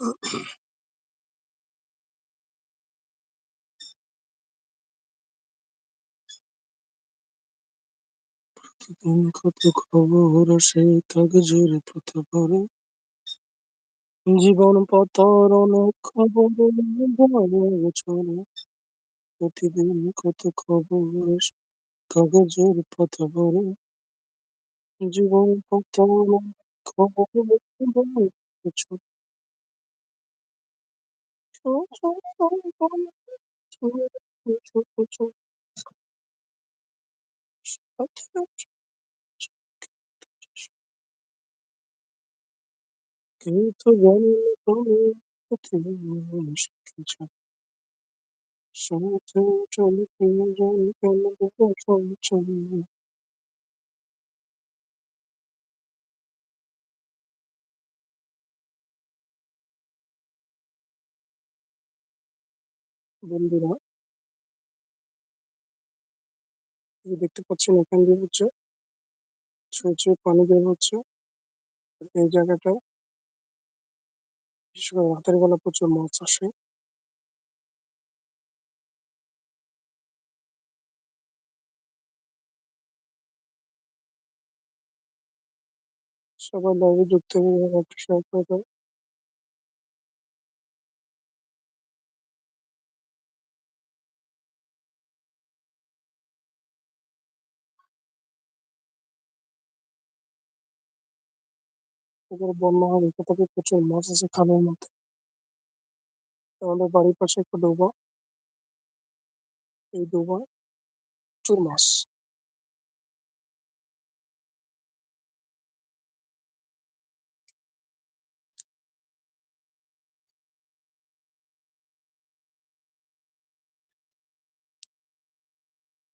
প্রতিদিন কত খবর সে জীবন পাতার অনেক খবর প্রতিদিন কত খবর কাগজের পাতা ভরে জীবন পাতার অনেক খবর তুমি জানি বন্ধুরা। দেখতে পাচ্ছেন এখান দিয়ে হচ্ছে ছুঁয়ে পানি বের হচ্ছে। এই জায়গাটায় বিশেষ করে রাতের বেলা প্রচুর মাছ আসে। সবাই লাইভে যুক্ত হয়ে একটু শেয়ার করে এবার বন্যা হবে কোথা থেকে প্রচুর মাছ আছে খালের মধ্যে। আমাদের বাড়ির পাশে একটা ডোবা। এই ডোবা প্রচুর মাছ।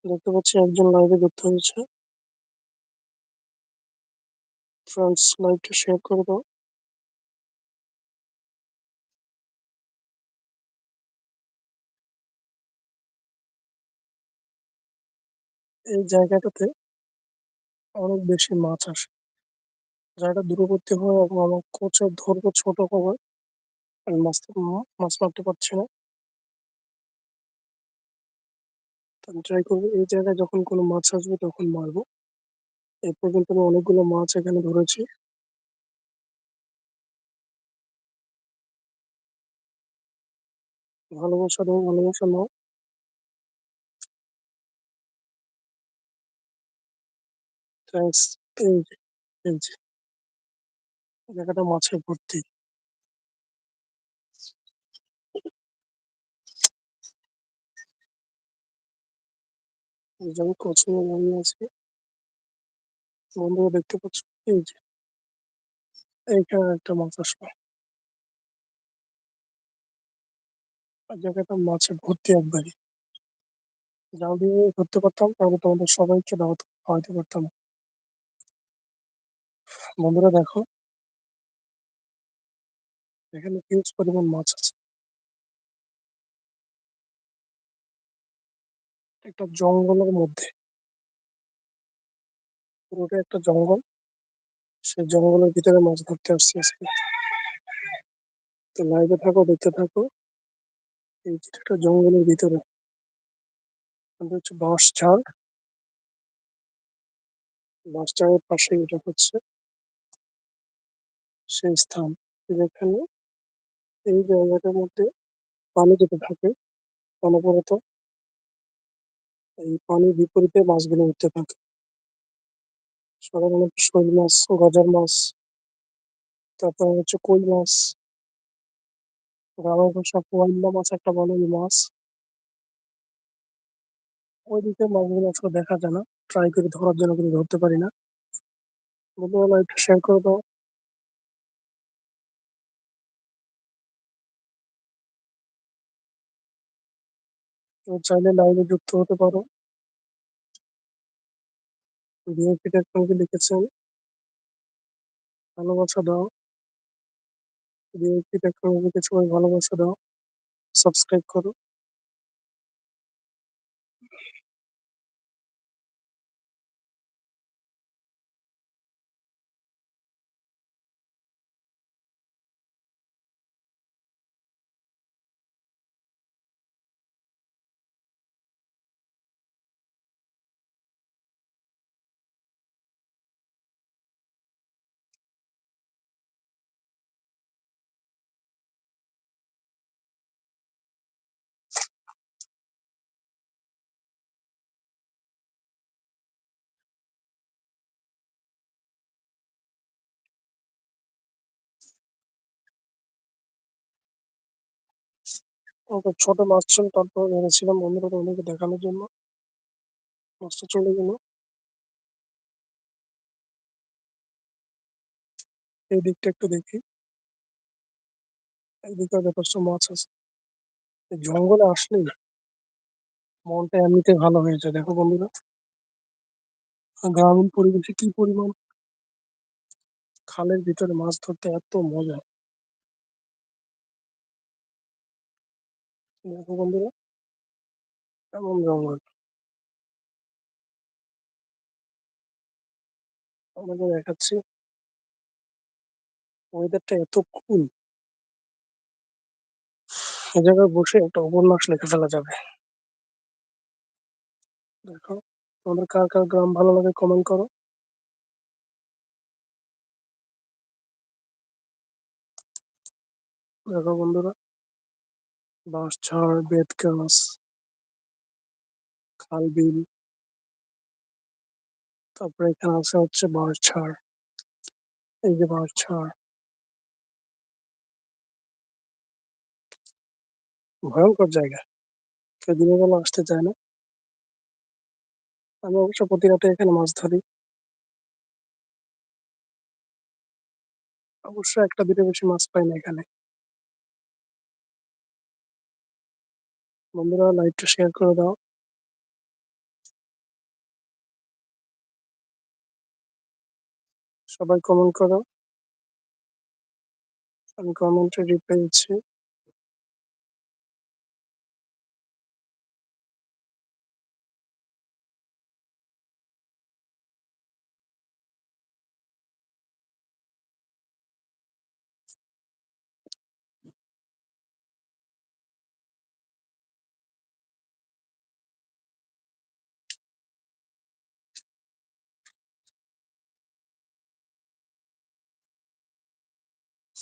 দেখতে পাচ্ছি একজন লাইভে যুক্ত হয়েছে। ফ্রেন্ডস লাইভটা শেয়ার করে দাও এই জায়গাটাতে অনেক বেশি মাছ আসে। জায়গাটা দূরবর্তী হয় এবং আমার কোচের ধরবো ছোট হবে। আমি মাছ মাছ মারতে পারছি না। ট্রাই করব। এই জায়গায় যখন কোনো মাছ আসবে তখন মারবো। এই পর্যন্ত আমি অনেকগুলো মাছ এখানে ধরেছি। ভালোবাসা দাও, ভালোবাসা নাও। জায়গাটা মাছে ভর্তি। এই যে আমি বন্ধুরা দেখতে পাচ্ছ? এই যে। এইখানে একটা মাছ আর জায়গাটা মাছে ভর্তি একবারই। জাল দিয়ে ধরতে পারতাম, তাহলে তোমাদের সবাইকে দাওয়াত খাওয়াতে পারতাম। বন্ধুরা দেখো। এখানে হিউজ পরিমাণ মাছ আছে। একটা জঙ্গলের মধ্যে। পুরোটা একটা জঙ্গল। সেই জঙ্গলের ভিতরে মাছ ধরতে আসছি আজকে। তো লাইভে থাকো, দেখতে থাকো। এই যে একটা জঙ্গলের ভিতরে। হচ্ছে বাঁশ ঝাড়। বাঁশ ঝাড়ের পাশে এটা হচ্ছে সেই স্থান। যেখানে এই জায়গাটার মধ্যে পানি যেতে থাকে, অনবরত। এই পানির বিপরীতে মাছগুলো উঠতে থাকে। সাধারণত শোল মাছ, গজার মাছ, তারপরে হচ্ছে কই মাছ। গ্রামের ভাষা পোয়াল্লা মাছ, একটা বলে এই মাছ। ওইদিকে মাছগুলো আসলে দেখা যায় না। ট্রাই করে ধরার জন্য কিন্তু ধরতে পারি না। বন্ধুরা একটু শেয়ার করে দাও। চাইলে লাইভে যুক্ত হতে পারো। বিএনপি টেকনোলজি লিখেছেন ভালোবাসা দাও। বিএনপি টেকনোলজিকে সবাই ভালোবাসা দাও। সাবস্ক্রাইব করো। ছোট মাছ ছিল তারপর এনেছিলাম বন্ধুরা তোমাদেরকে দেখানোর জন্য। মাছটা চলে গেল। এই দিকটা একটু দেখি। এইদিকে যথেষ্ট মাছ আছে। জঙ্গলে আসলেই মনটা এমনিতে ভালো হয়ে যায়। দেখো বন্ধুরা। গ্রামীণ পরিবেশে কি পরিমাণ খালের ভিতরে মাছ ধরতে এত মজা। দেখো বন্ধুরা? এমন জঙ্গল? আমাদের দেখাচ্ছি ওয়েদারটা এত কুল এ জায়গায় বসে একটা উপন্যাস লিখে ফেলা যাবে। দেখো, তোমাদের কার কার গ্রাম ভালো লাগে কমেন্ট করো। দেখো বন্ধুরা। বাঁশঝাড় বেত গাছ খাল বিল। তারপরে এখানে আছে হচ্ছে বাঁশঝাড় এই যে বাঁশ বাঁশঝাড় ভয়ঙ্কর জায়গা। কেউ দিনের বেলা আসতে চায় না। আমি অবশ্য প্রতি রাতে এখানে মাছ ধরি। অবশ্য একটা দুটো বেশি মাছ পাই না এখানে। বন্ধুরা লাইভটা শেয়ার করে দাও। সবাই কমেন্ট করো। আমি কমেন্টে রিপ্লাই দিচ্ছি।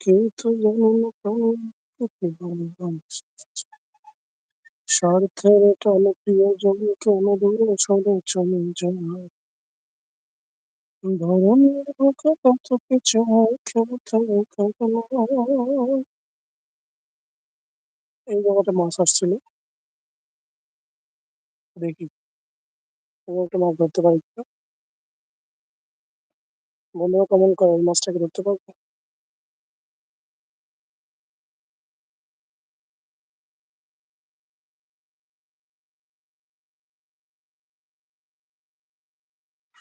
কিন্তু জানি না কেন কি চলে যায় ধরনের বুকে কত কিছু হয় খেলতে এই জায়গাটা মাছ আসছিল দেখি একটা মাছ ধরতে পারি। বন্ধুরা কমেন্ট করো মাছটাকে ধরতে পারব